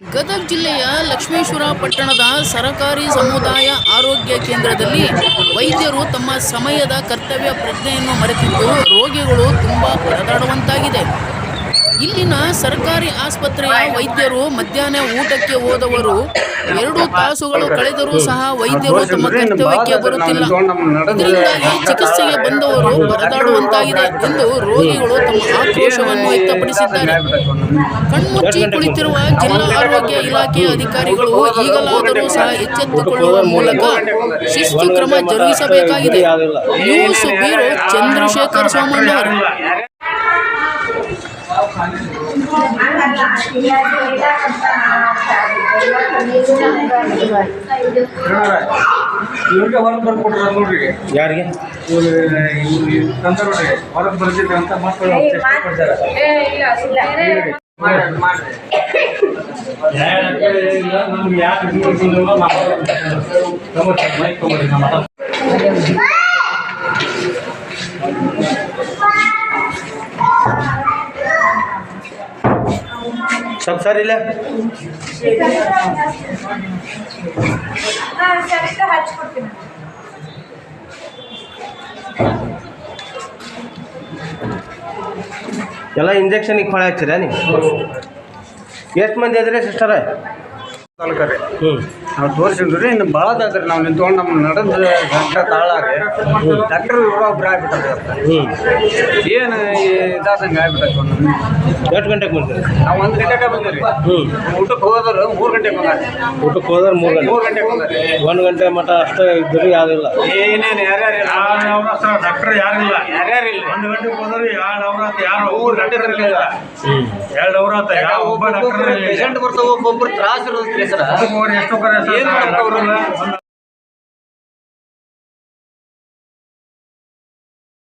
ಗದಗ ಜಿಲ್ಲೆಯ ಲಕ್ಷ್ಮೇಶ್ವರ ಪಟ್ಟಣದ ಸರಕಾರಿ ಸಮುದಾಯ ಆರೋಗ್ಯ ಕೇಂದ್ರದಲ್ಲಿ ವೈದ್ಯರು ತಮ್ಮ ಸಮಯದ ಕರ್ತವ್ಯ ಪ್ರಜ್ಞೆಯನ್ನು ಮರೆತಿದ್ದು ರೋಗಿಗಳು ತುಂಬ ಪರದಾಡುವಂತಾಗಿದೆ. ಇಲ್ಲಿನ ಸರ್ಕಾರಿ ಆಸ್ಪತ್ರೆಯ ವೈದ್ಯರು ಮಧ್ಯಾಹ್ನ ಊಟಕ್ಕೆ ಹೋದವರು ಎರಡು ತಾಸುಗಳು ಕಳೆದರೂ ಸಹ ವೈದ್ಯರು ತಮ್ಮ ಕರ್ತವ್ಯಕ್ಕೆ ಬರುತ್ತಿಲ್ಲ. ಇದರಿಂದಾಗಿ ಚಿಕಿತ್ಸೆಗೆ ಬಂದವರು ಪರದಾಡುವಂತಾಗಿದೆ ಎಂದು ರೋಗಿಗಳು ತಮ್ಮ ಆಕ್ರೋಶವನ್ನು ವ್ಯಕ್ತಪಡಿಸಿದ್ದಾರೆ. ಕಣ್ಮುಚ್ಚಿ ಕುಳಿತಿರುವ ಜಿಲ್ಲಾ ಆರೋಗ್ಯ ಇಲಾಖೆ ಅಧಿಕಾರಿಗಳು ಈಗಲಾದರೂ ಸಹ ಎಚ್ಚೆತ್ತುಕೊಳ್ಳುವ ಮೂಲಕ ಶಿಸ್ತು ಕ್ರಮ ಜರುಗಿಸಬೇಕಾಗಿದೆ. News bureau Chandrashekhar Somannavar. ಇವ್ರಿಗೆ ಹೊರಗೆ ಬರ್ಕೊಟ್ರ ನೋಡ್ರಿ ಯಾರಿಗೆ ನೋಡ್ರಿ ಹೊರಗೆ ಬರ್ತಿದ್ರು ಅಂತ ಮಕ್ಕಳು ಚೇಷ್ಟೆ ಪಡ್ತಾರೆ. ಮಾಡ್ರಿ, ಮಾಡ್ರಿ. ಇಲ್ಲ, ನಮ್ಗೆ ಯಾಕೆ ಇದು ಗೊತ್ತಿಲ್ಲ, ಮಾತಾಡ್ತಾರೆ. ತಗೊಳ್ಳಿ, ಸ್ವಲ್ಪ ಸರ್ ಇಲ್ಲ. ಎಲ್ಲ ಇಂಜೆಕ್ಷನಿಗೆ ಫಳ ಹಚ್ಚಿರ ನೀವು? ಎಷ್ಟು ಮಂದಿ ಇದ್ರಿ ಸಿಸ್ಟರ ತಾಲೂಕರಿ ನಾವು ತೋರಿಸಿದ್ರಿ ಇನ್ನು ಭಾಳ ಆದ್ರಿ ನಾವು ನಿಂತ್ಕೊಂಡು ನಮ್ಮ ನಡೆದ ಗಂಟ ತಾಳಾರಿ ಡಾಕ್ಟರ್ ಒಬ್ಬರು ಆಗ್ಬಿಟ್ಟಾರೆ ಏನು ಇದಾದಂಗೆ ಆಗ್ಬಿಟ್ಟು ಒಂದು ಎಷ್ಟು ಗಂಟೆಗೆ ಬಂದ್ರಿ? ನಾವು ಒಂದು ಗಂಟೆಗೆ ಬಂದಿರಿ ಹ್ಞೂ ಊಟಕ್ಕೆ ಹೋದ್ರು ಮೂರು ಗಂಟೆಗೆ ಬಂದಾರೆ. ಊಟಕ್ಕೆ ಹೋದ್ರೆ ಮೂರು ಗಂಟೆ. ಮೂರು ಗಂಟೆಗೆ ಬಂದಾರೆ. ಒಂದು ಗಂಟೆ ಮಟ್ಟ ಅಷ್ಟೇ ಇದ್ರಿ ಯಾರಿಲ್ಲ. ಏನೇನು ಯಾರ್ಯಾರು ಡಾಕ್ಟರ್ ಯಾರಿಲ್ಲ. ಯಾರ್ಯಾರಿಲ್ಲ ಒಂದು ಗಂಟೆಗೆ ಹೋದ್ರೆ ಎರಡು ಅವ್ರ ಆತ ಯಾರು ಮೂರು ಗಂಟೆ ಹ್ಞೂ ಎರಡು ಅವ್ರ ಆತ ಯಾವ ಒಬ್ಬ ಡಾಕ್ಟರ್ ಪೇಷಂಟ್ ಬರ್ತಾವ ಒಬ್ಬೊಬ್ರು ತ್ರಾಸ ಇರೋದಕ್ಕೆ ಸರ್ ಎಷ್ಟು?